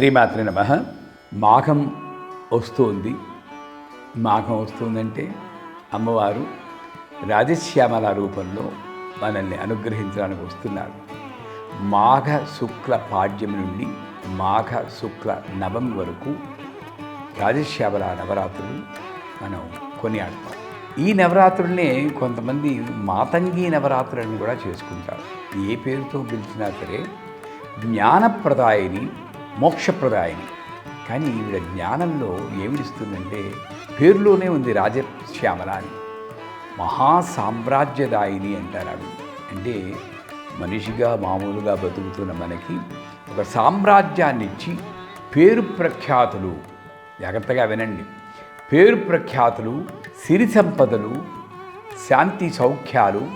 శ్రీమాత్రి నమ. మాఘం వస్తుంది. మాఘం వస్తుందంటే అమ్మవారు రాజశ్యామల రూపంలో మనల్ని అనుగ్రహించడానికి వస్తున్నారు. మాఘ శుక్ల పాడ్యం నుండి మాఘ శుక్ల నవం వరకు రాజశ్యామల నవరాత్రులు మనం కొనియాడతాం. ఈ నవరాత్రుల్నే కొంతమంది మాతంగి నవరాత్రులను కూడా చేసుకుంటారు. ఏ పేరుతో పిలిచినా సరే జ్ఞానప్రదాయిని మోక్షప్రదాయని. కానీ ఈవిడ జ్ఞానంలో ఏమిడిస్తుందంటే పేరులోనే ఉంది రాజశ్యామల అని. మహాసామ్రాజ్యదాయిని అంటారు ఆవిడ. అంటే మనిషిగా మామూలుగా బతుకుతున్న మనకి ఒక సామ్రాజ్యాన్ని ఇచ్చి పేరు ప్రఖ్యాతులు జాగ్రత్తగా వినండి. పేరు ప్రఖ్యాతులు సిరి సంపదలు శాంతి సౌఖ్యాలు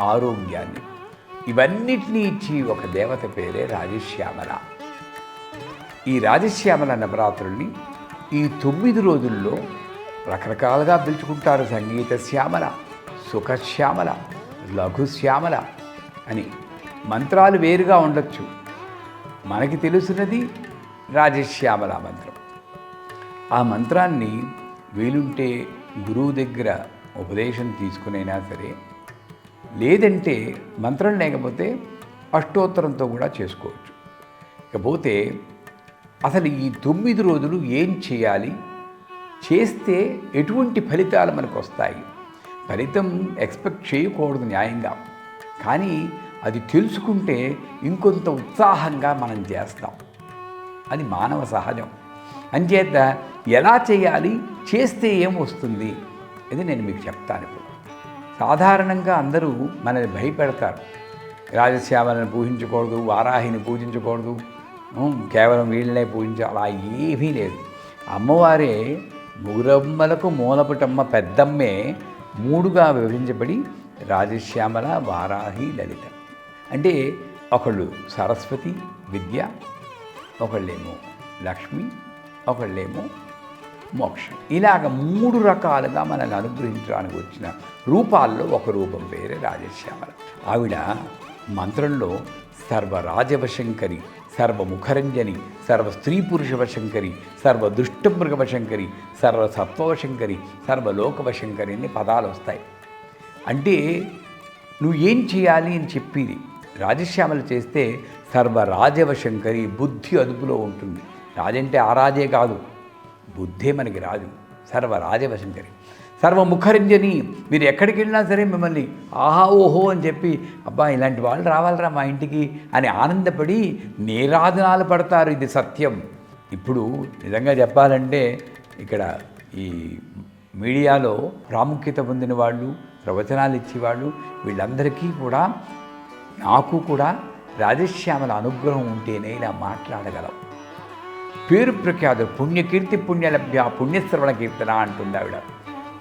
ఆరోగ్యాన్ని. ఇవన్నిటినీ ఇచ్చి ఒక దేవత పేరే రాజశ్యామల. ఈ రాజశ్యామల నవరాత్రుల్ని ఈ తొమ్మిది రోజుల్లో రకరకాలుగా పిలుచుకుంటారు సంగీత శ్యామల సుఖశ్యామల లఘుశ్యామల అని. మంత్రాలు వేరుగా ఉండొచ్చు. మనకి తెలుసున్నది రాజశ్యామల మంత్రం. ఆ మంత్రాన్ని వీలుంటే గురువు దగ్గర ఉపదేశం తీసుకునైనా సరే లేదంటే మంత్రం లేకపోతే అష్టోత్తరంతో కూడా చేసుకోవచ్చు. ఇకపోతే అసలు ఈ తొమ్మిది రోజులు ఏం చేయాలి? చేస్తే ఎటువంటి ఫలితాలు మనకు వస్తాయి? ఫలితం ఎక్స్పెక్ట్ చేయకూడదు న్యాయంగా. కానీ అది తెలుసుకుంటే ఇంకొంత ఉత్సాహంగా మనం చేస్తాం. అది మానవ సహజం. అంచేత ఎలా చేయాలి? చేస్తే ఏం వస్తుంది? ఇది నేను మీకు చెప్తాను ఇప్పుడు. సాధారణంగా అందరూ మనల్ని భయపెడతారు. రాజశ్యామలను పూజించకూడదు వారాహిని పూజించకూడదు కేవలం వీళ్ళనే పూజించాలి అలా ఏమీ లేదు. అమ్మవారే ముగురమ్మలకు మూలపుటమ్మ పెద్దమ్మే మూడుగా విభజించబడి రాజశ్యామల వారాహి లలిత. అంటే ఒకళ్ళు సరస్వతి విద్య ఒకళ్ళేమో లక్ష్మి ఒకళ్ళేమో మోక్షం. ఇలాగ మూడు రకాలుగా మనల్ని అనుగ్రహించడానికి వచ్చిన రూపాల్లో ఒక రూపం పేరే రాజశ్యామల. ఆవిడ మంత్రంలో సర్వరాజవశంకరి సర్వముఖరంజని సర్వ స్త్రీ పురుష వశంకరి సర్వ దుష్టమృగవశంకరి సర్వ సత్వవశంకరి సర్వలోకవశంకరి అనే పదాలు వస్తాయి అంటే నువ్వు ఏం చేయాలి అని చెప్పింది? రాజశ్యామలు చేస్తే సర్వరాజవశంకరి బుద్ధి అదుపులో ఉంటుంది. రాజంటే ఆ రాజే కాదు. బుద్ధే మనకి రాజు. సర్వరాజవశంకరి. సర్వముఖరంజని. మీరు ఎక్కడికి వెళ్ళినా సరే మిమ్మల్ని ఆహా ఓహో అని చెప్పి అబ్బా ఇలాంటి వాళ్ళు రావాలరా మా ఇంటికి అని ఆనందపడి నీరాధనాలు పడతారు. ఇది సత్యం. ఇప్పుడు నిజంగా చెప్పాలంటే ఇక్కడ ఈ మీడియాలో ప్రాముఖ్యత పొందిన వాళ్ళు ప్రవచనాలు ఇచ్చేవాళ్ళు వీళ్ళందరికీ కూడా నాకు కూడా రాజశ్యామల అనుగ్రహం ఉంటేనే ఇలా మాట్లాడగలం. పేరు ప్రఖ్యాతులు పుణ్యకీర్తి పుణ్యలభ్య పుణ్యశ్రవణ కీర్తన అంటుంది ఆవిడ.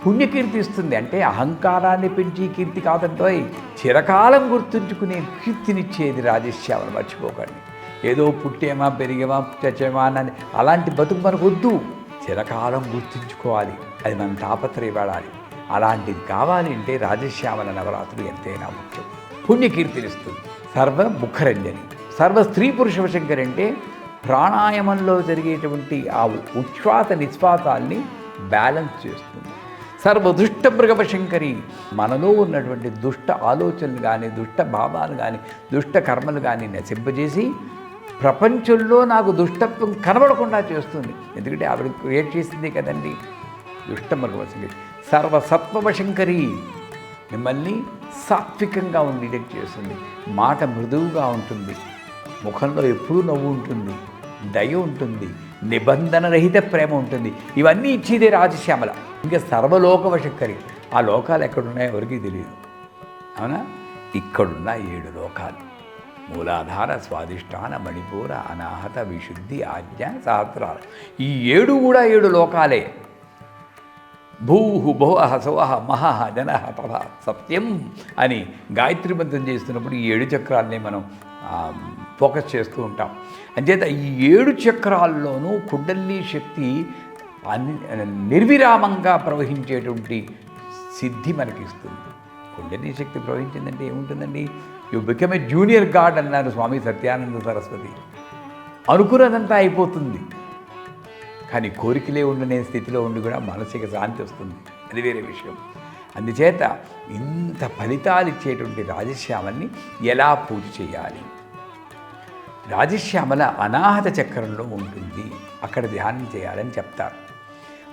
పుణ్యకీర్తి ఇస్తుంది అంటే అహంకారాన్ని పెంచి కీర్తి కాదంటో చిరకాలం గుర్తుంచుకునే కీర్తినిచ్చేది రాజశ్యామలు మర్చిపోకండి. ఏదో పుట్టేమా పెరిగేమా చచ్చేమా అని అలాంటి బతుకు మనకు వద్దు చిరకాలం గుర్తుంచుకోవాలి. అది మనం తాపత్రయపడాలి. అలాంటిది కావాలి అంటే రాజశ్యామల నవరాత్రులు ఎంతైనా ముఖ్యం. పుణ్యకీర్తినిస్తుంది. సర్వ ముఖరంజని. సర్వ స్త్రీ పురుష వశంకర్ అంటే ప్రాణాయామంలో జరిగేటువంటి ఆ ఉచ్ఛ్వాస నిశ్వాసాల్ని బ్యాలెన్స్ చేస్తుంది. సర్వ దుష్ట మృగవశంకరి మనలో ఉన్నటువంటి దుష్ట ఆలోచనలు కానీ దుష్ట భావాలు కానీ దుష్ట కర్మలు కానీ నశింపజేసి ప్రపంచంలో నాకు దుష్టత్వం కనబడకుండా చేస్తుంది. ఎందుకంటే ఆవిడ క్రియేట్ చేసింది కదండి. దుష్ట మృగవశంకరి. సర్వసత్వవశంకరి మిమ్మల్ని సాత్వికంగా ఉండేటట్టు చేస్తుంది. మాట మృదువుగా ఉంటుంది. ముఖంలో ఎప్పుడూ నవ్వు ఉంటుంది. దయ ఉంటుంది. నిబంధన రహిత ప్రేమ ఉంటుంది. ఇవన్నీ ఇచ్చేదే రాజశ్యామల. ఇంకా సర్వలోకవశక్కరి. ఆ లోకాలు ఎక్కడున్నాయో ఎవరికీ తెలియదు. అవునా? ఇక్కడున్న ఏడు లోకాలు. మూలాధార స్వాదిష్టాన మణిపూర అనాహత విశుద్ధి ఆజ్ఞ సహస్రాలు. ఈ ఏడు కూడా ఏడు లోకాలే. భూహు భువః సువః మహహ జన తథ సత్యం అని గాయత్రి మంత్రం చేస్తున్నప్పుడు ఈ ఏడు చక్రాలని మనం ఫోకస్ చేస్తూ ఉంటాం. అంచేత ఈ ఏడు చక్రాల్లోనూ కుండలిని శక్తి నిర్విరామంగా ప్రవహించేటువంటి సిద్ధి మనకి ఇస్తుంది కుండలి శక్తి ప్రవహించిందంటే ఏముంటుందండి? You become a junior god అన్నారు స్వామి సత్యానంద సరస్వతి. అనుకున్నదంతా అయిపోతుంది. కానీ కోరికలే ఉండనే స్థితిలో ఉండి కూడా మానసిక శాంతి వస్తుంది. అది వేరే విషయం. అందుచేత ఇంత ఫలితాలు ఇచ్చేటువంటి రాజశ్యామల్ని ఎలా పూజ చేయాలి? రాజశ్యామల అనాహత చక్రంలో ఉంటుంది. అక్కడ ధ్యానం చేయాలని చెప్తారు.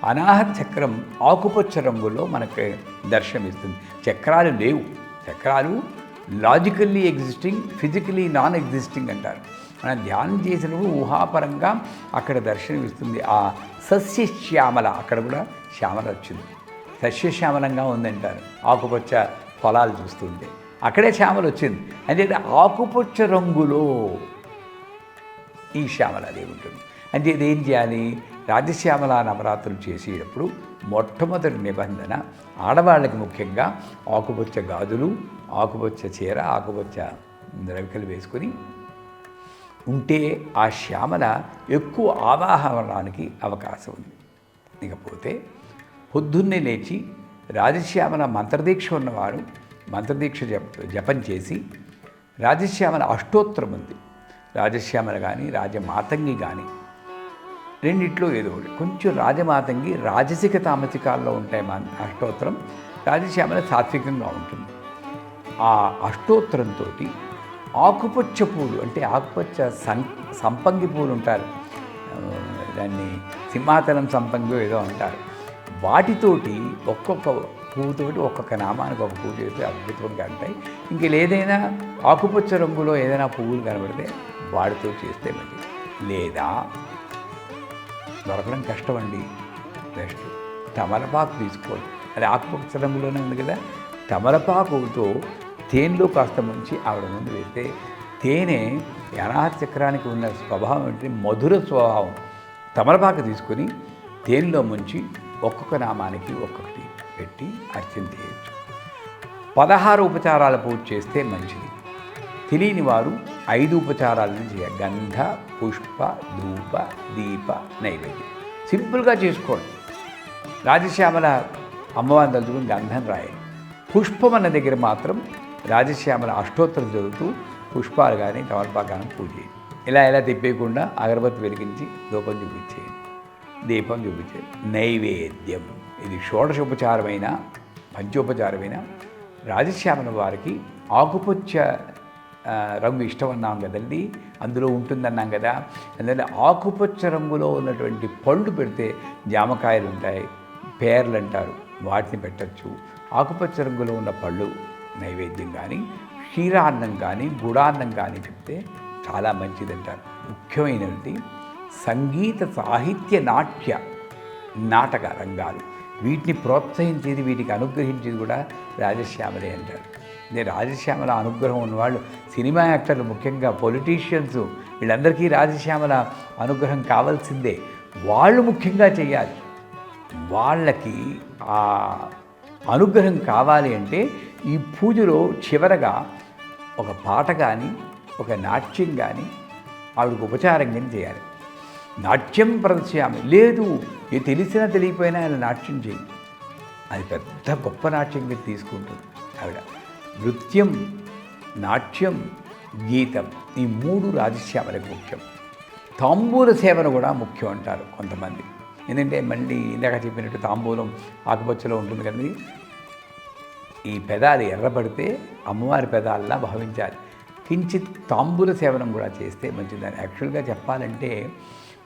అనాహత చక్రం ఆకుపచ్చ రంగులో మనకు దర్శనమిస్తుంది. చక్రాలు లేవు. చక్రాలు logically existing physically non existing అంటారు. మనం ధ్యానం చేసినప్పుడు ఊహాపరంగా అక్కడ దర్శనమిస్తుంది. ఆ సస్యశ్యామల అక్కడ కూడా శ్యామల వచ్చింది. సస్యశ్యామలంగా ఉందంటారు. ఆకుపచ్చ పొలాలు చూస్తుంటే. అక్కడే శ్యామలు వచ్చింది. అంటే ఆకుపచ్చ రంగులో ఈ శ్యామలాదేవి ఉంటుంది. అంటే ఇదేం చేయాలి? రాజశ్యామల నవరాత్రులు చేసేటప్పుడు మొట్టమొదటి నిబంధన ఆడవాళ్ళకి ముఖ్యంగా ఆకుపచ్చ గాజులు ఆకుపచ్చ చీర ఆకుపచ్చ రవికలు వేసుకొని ఉంటే ఆ శ్యామల ఎక్కువ ఆవాహనానికి అవకాశం ఉంది. ఇకపోతే పొద్దున్నే లేచి రాజశ్యామల మంత్రదీక్ష ఉన్నవారు మంత్రదీక్ష జప జపం చేసి రాజశ్యామల అష్టోత్తరం ఉంది. రాజశ్యామల కానీ రాజమాతంగి కానీ రెండిట్లో ఏదో ఒకటి. కొంచెం రాజమాతంగి రాజసిక తామసికాల్లో ఉంటాయి మా అష్టోత్తరం. రాజశ్యామల సాత్వికంగా ఉంటుంది. ఆ అష్టోత్తరంతో ఆకుపచ్చ పూలు అంటే ఆకుపచ్చ సం సంపంగి పూలు ఉంటారు. దాన్ని సింహాచలం సంపంగి ఏదో అంటారు. వాటితోటి ఒక్కొక్క పువ్వుతోటి ఒక్కొక్క నామానికి ఒక పువ్వు చేస్తే అద్భుతంగా ఉంటాయి. ఇంక ఏదైనా ఆకుపచ్చ రంగులో ఏదైనా పువ్వులు కనబడితే వాడితో చేస్తే మంచిది. లేదా దొరకడం కష్టం అండి బెస్ట్. తమలపాకు తీసుకోవాలి అది ఆకుపచ్చ రంగులోనే ఉంది కదా. తమలపాకుతో తేనెలో కాస్త ముంచి ఆవిడ ముందు వేస్తే తేనె అనాహ చక్రానికి ఉన్న స్వభావం ఏంటి? మధుర స్వభావం. తమలపాకు తీసుకొని తేనెలో ముంచి ఒక్కొక్క నామానికి ఒక్కొక్కటి పెట్టి అర్చన చేయొచ్చు. పదహారు ఉపచారాల పూజ చేస్తే మంచిది. తెలియని వారు ఐదు ఉపచారాలను చేయాలి. గంధ పుష్ప ధూప దీప నైవేద్యం. సింపుల్గా చేసుకోండి. రాజశ్యామల అమ్మవారిని తలుచుకుని గంధం రాయండి. పుష్పం అన్న దగ్గర మాత్రం రాజశ్యామల అష్టోత్తరం చదువుతూ పుష్పాలు కానీ తమలపాకు పూజ చేయండి. ఇలా ఇలా తిప్పేయకుండా అగరబత్తి వెలిగించి ధూపం చూపించేయండి. దీపం చూపించేది నైవేద్యం. ఇది షోడశోపచారమైన పంచోపచారమైన రాజశ్యామల వారికి ఆకుపచ్చ రంగు ఇష్టం అన్నాం కదండి. అందులో ఉంటుందన్నాం కదా. ఎందుకంటే ఆకుపచ్చ రంగులో ఉన్నటువంటి పళ్ళు పెడితే జామకాయలు ఉంటాయి పేర్లు అంటారు. వాటిని పెట్టచ్చు. ఆకుపచ్చ రంగులో ఉన్న పళ్ళు నైవేద్యం కానీ క్షీరాన్నం కానీ గుడాన్నం కానీ చెప్తే చాలా మంచిదంటారు. ముఖ్యమైనది సంగీత సాహిత్య నాట్య నాటక రంగాలు. వీటిని ప్రోత్సహించేది వీటికి అనుగ్రహించేది కూడా రాజశ్యామలే అంటారు. ఇదే రాజశ్యామల అనుగ్రహం ఉన్నవాళ్ళు సినిమా యాక్టర్లు ముఖ్యంగా పొలిటీషియన్స్ వీళ్ళందరికీ రాజశ్యామల అనుగ్రహం కావాల్సిందే. వాళ్ళు ముఖ్యంగా చేయాలి. వాళ్ళకి ఆ అనుగ్రహం కావాలి అంటే ఈ పూజలో చివరగా ఒక పాట కానీ ఒక నాట్యం కానీ ఆవిడకు ఉపచారం కానీ చేయాలి. నాట్యం ప్రదర్శయామి లేదు ఏ తెలిసినా తెలియకపోయినా ఆయన నాట్యం చేయి అది పెద్ద గొప్ప నాట్యంగా తీసుకుంటుంది ఆవిడ. నృత్యం నాట్యం గీతం ఈ మూడు రాజశ్యామలకు ముఖ్యం తాంబూల సేవను కూడా ముఖ్యం అంటారు కొంతమంది. ఎందుకంటే మళ్ళీ ఇందాక చెప్పినట్టు తాంబూలం ఆకుపచ్చలో ఉంటుంది కదండి. ఈ పెదాలు ఎర్రబడితే అమ్మవారి పెదాలలా భావించాలి. కించిత్ తాంబూల సేవనం కూడా చేస్తే మంచిదని యాక్చువల్గా చెప్పాలంటే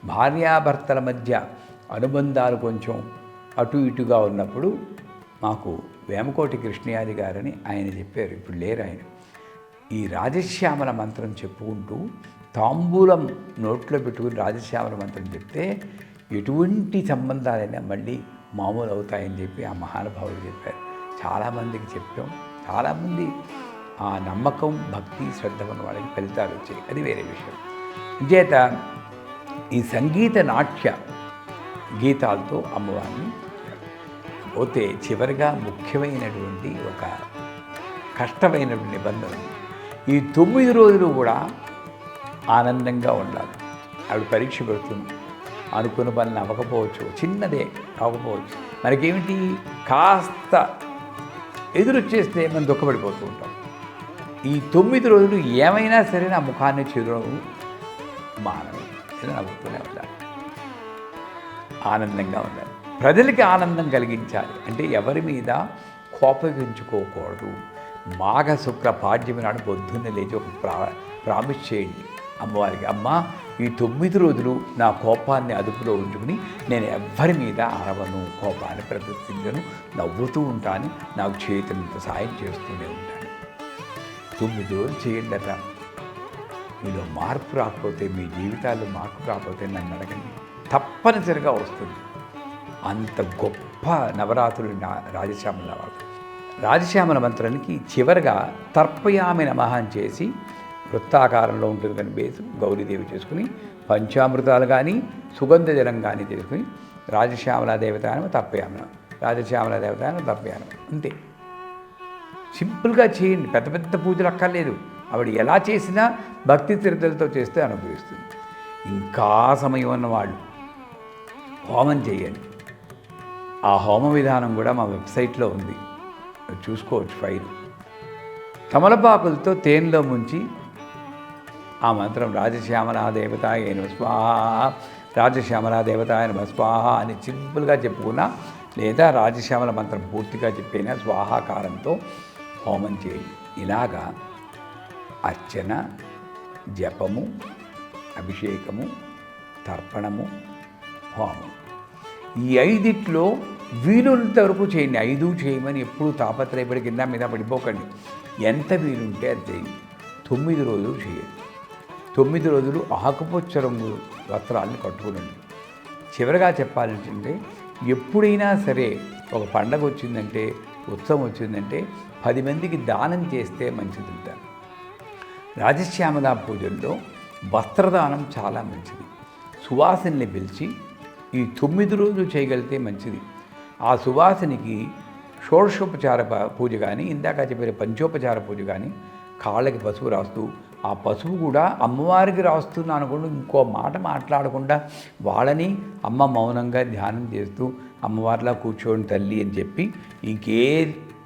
భార్యాభర్తల మధ్య అనుబంధాలు కొంచెం అటు ఇటుగా ఉన్నప్పుడు మాకు వేమకోటి కృష్ణయాది గారని ఆయన చెప్పారు. ఇప్పుడు లేరు ఆయన. ఈ రాజశ్యామల మంత్రం చెప్పుకుంటూ తాంబూలం నోట్లో పెట్టుకుని రాజశ్యామల మంత్రం చెప్తే ఎటువంటి సంబంధాలైనా మళ్ళీ మామూలు అవుతాయని చెప్పి ఆ మహానుభావుడు చెప్పారు. చాలామందికి చెప్పాం. చాలామంది ఆ నమ్మకం భక్తి శ్రద్ధ ఉన్న వాళ్ళకి ఫలితాలు వచ్చాయి. అది వేరే విషయం. చేత ఈ సంగీత నాట్య గీతాలతో అమ్మవారిని పోతే చివరిగా ముఖ్యమైనటువంటి ఒక కష్టమైనటువంటి నిబంధన. ఈ తొమ్మిది రోజులు కూడా ఆనందంగా ఉండాలి. ఆవిడ పరీక్ష పెడుతుంది. అనుకున్న పనులు అవ్వకపోవచ్చు చిన్నదే కాకపోవచ్చు. మనకేమిటి? కాస్త ఎదురొచ్చేస్తే మనం దుఃఖపడిపోతూ ఉంటాం. ఈ తొమ్మిది రోజులు ఏమైనా సరే నా ముఖాన్ని చిరునవ్వు మానవు. ఇలా నవ్వుతూనే ఉండాలి. ఆనందంగా ఉండాలి. ప్రజలకి ఆనందం కలిగించాలి. అంటే ఎవరి మీద కోపగించుకోకూడదు మాఘ శుక్ర పాడ్యమి నాడు పొద్దున్నే లేచి ఒక ప్రా ప్రామిస్ చేయండి. అమ్మవారికి అమ్మ ఈ తొమ్మిది రోజులు నా కోపాన్ని అదుపులో ఉంచుకుని నేను ఎవ్వరి మీద అరవను కోపాన్ని ప్రదర్శించను నవ్వుతూ ఉంటాను నాకు చేతులంత సాయం చేస్తూనే ఉంటాను. తొమ్మిది రోజులు చేయండి అట మీలో మార్పు రాకపోతే మీ జీవితాల్లో మార్పు రాకపోతే నన్ను అడగండి. తప్పనిసరిగా వస్తుంది. అంత గొప్ప నవరాత్రులు నా రాజశ్యామల వాడు రాజశ్యామల మంత్రానికి చివరగా తర్పయామి నమహం చేసి వృత్తాకారంలో ఉంటుంది కానీ బేసు గౌరీదేవి చేసుకుని పంచామృతాలు కానీ సుగంధ జలం కానీ చేసుకుని రాజశ్యామల దేవతానం తర్పయామనం రాజశ్యామల దేవతానం తర్పయానం అంతే. సింపుల్గా చేయండి. పెద్ద పెద్ద పూజలు అక్కర్లేదు. ఆవిడ ఎలా చేసినా భక్తి తీర్థలతో చేస్తే అనుభవిస్తుంది. ఇంకా సమయం ఉన్నవాళ్ళు. హోమం చేయండి. ఆ హోమ విధానం కూడా మా వెబ్సైట్లో ఉంది. చూసుకోవచ్చు ఫైల్. తమలపాకులతో తేనెలో ముంచి ఆ మంత్రం రాజశ్యామలా దేవతాయ అయిన స్వాహ రాజశ్యామలా దేవతాయ అయిన స్వాహ అని సింపుల్గా చెప్పుకున్నా లేదా రాజశ్యామల మంత్రం పూర్తిగా చెప్పినా స్వాహాకారంతో హోమం చేయండి ఇలాగా అర్చన జపము అభిషేకము తర్పణము హోమం. ఈ ఐదిట్లో వీలున్నంత వరకు చేయండి. ఐదు చేయమని ఎప్పుడు తాపత్రయపడి కింద మీద పడిపోకండి. ఎంత వీలుంటే అది చేయండి. తొమ్మిది రోజులు చేయండి. తొమ్మిది రోజులు ఆకుపచ్చ రంగు వస్త్రాలను కట్టుకునండి. చివరగా చెప్పాలంటే ఎప్పుడైనా సరే ఒక పండగ వచ్చిందంటే ఉత్సవం వచ్చిందంటే పది మందికి దానం చేస్తే మంచిదంటారు. రాజశ్యామదా పూజల్లో వస్త్రదానం చాలా మంచిది. సువాసనని పిలిచి ఈ తొమ్మిది రోజులు చేయగలిగితే మంచిది. ఆ సువాసనికి షోడశోపచార పూజ కానీ ఇందాక చెప్పిన పంచోపచార పూజ కానీ కాళ్ళకి పసుపు రాస్తూ ఆ పసుపు కూడా అమ్మవారికి రాస్తున్నాను అనుకోండి ఇంకో మాట మాట్లాడకుండా వాళ్ళని అమ్మ మౌనంగా ధ్యానం చేస్తూ అమ్మవారిలా కూర్చోని తల్లి అని చెప్పి ఇంకే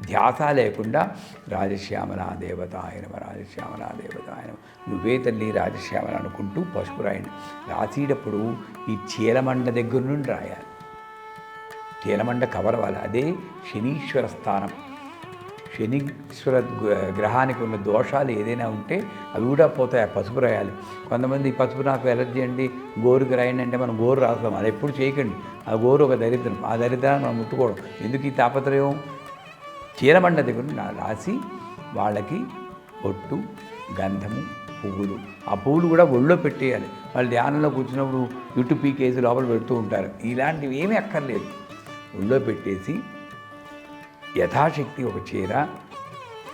ధ్యాస లేకుండా రాజశ్యామల దేవత ఆయన రాజశ్యామల దేవత ఆయన నువ్వే తల్లి రాజశ్యామల అనుకుంటూ పసుపు రాయండి. రాసేటప్పుడు ఈ చీలమండ దగ్గర నుండి రాయాలి. చీలమండ కవర్ అవ్వాలి. అదే శనీశ్వర స్థానం. శనీశ్వర గ్రహానికి ఉన్న దోషాలు ఏదైనా ఉంటే అవి కూడా పోతాయి. ఆ పసుపు రాయాలి. కొంతమంది పసుపు నాకు ఎలర్జీ అండి గోరుకి రాయండి అంటే మనం గోరు రాస్తాం. అది ఎప్పుడు చేయకండి. ఆ గోరు ఒక దరిద్రం. ఆ దరిద్రాన్ని మనం ముట్టుకోవడం. ఎందుకు ఈ తాపత్రయం? చీలమండ దగ్గర నా- రాసి వాళ్ళకి పొట్టు గంధము పువ్వులు. ఆ పువ్వులు కూడా ఒళ్ళో పెట్టేయాలి. వాళ్ళు ధ్యానంలో కూర్చున్నప్పుడు ఇటు పీకేసి లోపల పెడుతూ ఉంటారు. ఇలాంటివి ఏమీ అక్కర్లేదు. ఒళ్ళో పెట్టేసి యథాశక్తి ఒక చీర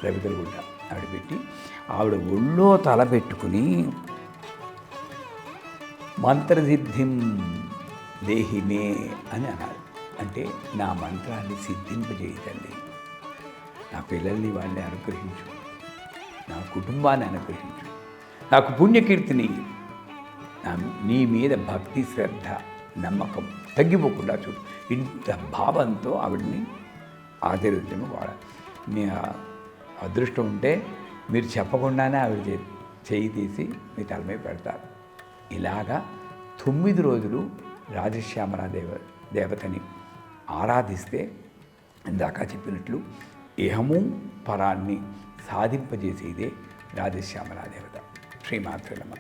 రవికల గుడ్డ ఆవిడ పెట్టి ఆవిడ ఒళ్ళో తల పెట్టుకుని మంత్రసిద్ధిం దేహిమే అని అనాలి. అంటే నా మంత్రాన్ని సిద్ధింపజేయతండి నా పిల్లల్ని వాళ్ళని అనుగ్రహించు. నా కుటుంబాన్ని అనుగ్రహించు. నాకు పుణ్యకీర్తిని నా నీ మీద భక్తి శ్రద్ధ నమ్మకం తగ్గిపోకుండా చూడు. ఇంత భావంతో ఆవిడ్ని ఆశీర్వదించడం వాడాలి. మీ అదృష్టం ఉంటే మీరు చెప్పకుండానే ఆవిడ చే- చేయి తీసి మీ తలమే పెడతారు. ఇలాగా తొమ్మిది రోజులు రాజశ్యామరా దేవ దేవతని ఆరాధిస్తే ఇందాక చెప్పినట్లు ఇహము పరాన్ని సాధింపజేసేదే రాజశ్యామల దేవత శ్రీమాత్రనమ్మ